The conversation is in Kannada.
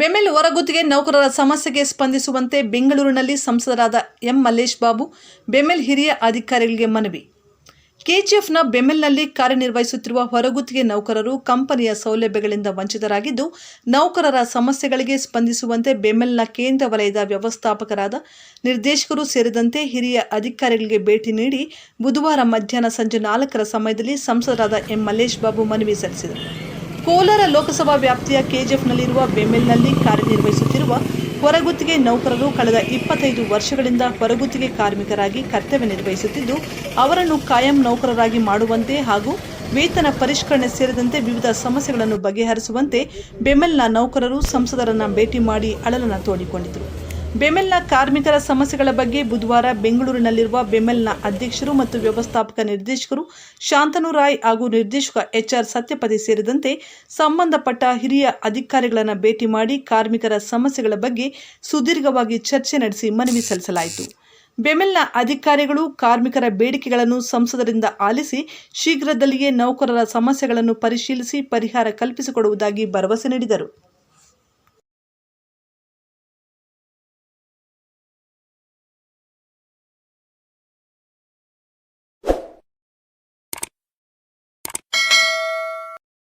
ಬೆಮೆಲ್ ಹೊರಗುತ್ತಿಗೆ ನೌಕರರ ಸಮಸ್ಯೆಗೆ ಸ್ಪಂದಿಸುವಂತೆ ಬೆಂಗಳೂರಿನಲ್ಲಿ ಸಂಸದರಾದ ಎಂ ಮಲ್ಲೇಶ್ ಬಾಬು ಬೆಮೆಲ್ ಹಿರಿಯ ಅಧಿಕಾರಿಗಳಿಗೆ ಮನವಿ. ಕೆಜಿಎಫ್ನ ಬೆಮೆಲ್ನಲ್ಲಿ ಕಾರ್ಯನಿರ್ವಹಿಸುತ್ತಿರುವ ಹೊರಗುತ್ತಿಗೆ ನೌಕರರು ಕಂಪನಿಯ ಸೌಲಭ್ಯಗಳಿಂದ ವಂಚಿತರಾಗಿದ್ದು, ನೌಕರರ ಸಮಸ್ಯೆಗಳಿಗೆ ಸ್ಪಂದಿಸುವಂತೆ ಬೆಮೆಲ್ನ ಕೇಂದ್ರ ವಲಯದ ವ್ಯವಸ್ಥಾಪಕರಾದ ನಿರ್ದೇಶಕರು ಸೇರಿದಂತೆ ಹಿರಿಯ ಅಧಿಕಾರಿಗಳಿಗೆ ಭೇಟಿ ನೀಡಿ ಬುಧವಾರ ಮಧ್ಯಾಹ್ನ ಸಂಜೆ ನಾಲ್ಕರ ಸಮಯದಲ್ಲಿ ಸಂಸದರಾದ ಎಂ ಮಲ್ಲೇಶ್ ಬಾಬು ಮನವಿ ಸಲ್ಲಿಸಿದರು. ಕೋಲಾರ ಲೋಕಸಭಾ ವ್ಯಾಪ್ತಿಯ ಕೆಜಿಎಫ್ನಲ್ಲಿರುವ ಬೆಮೆಲ್ನಲ್ಲಿ ಕಾರ್ಯನಿರ್ವಹಿಸುತ್ತಿರುವ ಹೊರಗುತ್ತಿಗೆ ನೌಕರರು ಕಳೆದ ಇಪ್ಪತ್ತೈದು ವರ್ಷಗಳಿಂದ ಹೊರಗುತ್ತಿಗೆ ಕಾರ್ಮಿಕರಾಗಿ ಕರ್ತವ್ಯ ನಿರ್ವಹಿಸುತ್ತಿದ್ದು, ಅವರನ್ನು ಕಾಯಂ ನೌಕರರಾಗಿ ಮಾಡುವಂತೆ ಹಾಗೂ ವೇತನ ಪರಿಷ್ಕರಣೆ ಸೇರಿದಂತೆ ವಿವಿಧ ಸಮಸ್ಯೆಗಳನ್ನು ಬಗೆಹರಿಸುವಂತೆ ಬೆಮೆಲ್ನ ನೌಕರರು ಸಂಸದರನ್ನ ಭೇಟಿ ಮಾಡಿ ಅಳಲನ್ನು ತೋಡಿಕೊಂಡಿದ್ದರು ಬೆಮೆಲ್ನ ಕಾರ್ಮಿಕರ ಸಮಸ್ಯೆಗಳ ಬಗ್ಗೆ ಬುಧವಾರ ಬೆಂಗಳೂರಿನಲ್ಲಿರುವ ಬೆಮೆಲ್ನ ಅಧ್ಯಕ್ಷರು ಮತ್ತು ವ್ಯವಸ್ಥಾಪಕ ನಿರ್ದೇಶಕರು ಶಾಂತನು ರಾಯ್ ಹಾಗೂ ನಿರ್ದೇಶಕ ಎಚ್ಆರ್ ಸತ್ಯಪತಿ ಸೇರಿದಂತೆ ಸಂಬಂಧಪಟ್ಟ ಹಿರಿಯ ಅಧಿಕಾರಿಗಳನ್ನು ಭೇಟಿ ಮಾಡಿ ಕಾರ್ಮಿಕರ ಸಮಸ್ಯೆಗಳ ಬಗ್ಗೆ ಸುದೀರ್ಘವಾಗಿ ಚರ್ಚೆ ನಡೆಸಿ ಮನವಿ ಸಲ್ಲಿಸಲಾಯಿತು. ಬೆಮೆಲ್ನ ಅಧಿಕಾರಿಗಳು ಕಾರ್ಮಿಕರ ಬೇಡಿಕೆಗಳನ್ನು ಸಂಸದರಿಂದ ಆಲಿಸಿ ಶೀಘ್ರದಲ್ಲಿಯೇ ನೌಕರರ ಸಮಸ್ಯೆಗಳನ್ನು ಪರಿಶೀಲಿಸಿ ಪರಿಹಾರ ಕಲ್ಪಿಸಿಕೊಡುವುದಾಗಿ ಭರವಸೆ ನೀಡಿದರು.